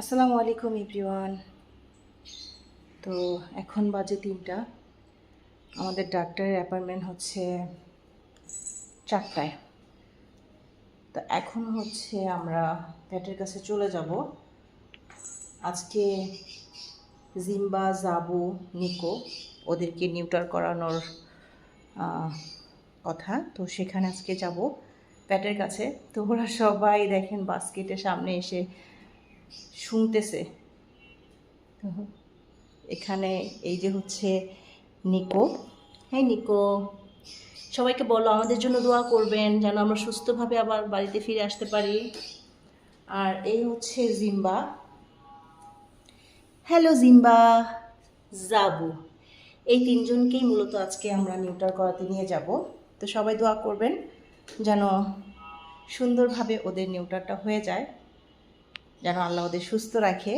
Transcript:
আসসালামু আলাইকুম ইভরিওয়ান তো এখন বাজে তিনটা। আমাদের ডাক্তারের অ্যাপয়েন্টমেন্ট হচ্ছে চারটায়। তো এখন হচ্ছে আমরা প্যাটের কাছে চলে যাব। আজকে জিম্বা, জাবু, নিকো ওদেরকে নিউটার করানোর কথা। তো সেখানে আজকে যাব প্যাটের কাছে। তো ওরা সবাই দেখেন বাস্কেটের সামনে এসে শুনতেছে। এখানে এই যে হচ্ছে নিকো। হ্যাঁ নিকো, সবাইকে বলো, আমাদের জন্য দোয়া করবেন যেন আমরা সুস্থভাবে আবার বাড়িতে ফিরে আসতে পারি। আর এই হচ্ছে জিম্বা। হ্যালো, জিম্বা। জাবু। এই তিনজনকেই মূলত আজকে আমরা নিউটার করাতে নিয়ে যাব। তো সবাই দোয়া করবেন যেন সুন্দরভাবে ওদের নিউটারটা হয়ে যায়। যেন আল্লাহ ওদের সুস্থ রাখে।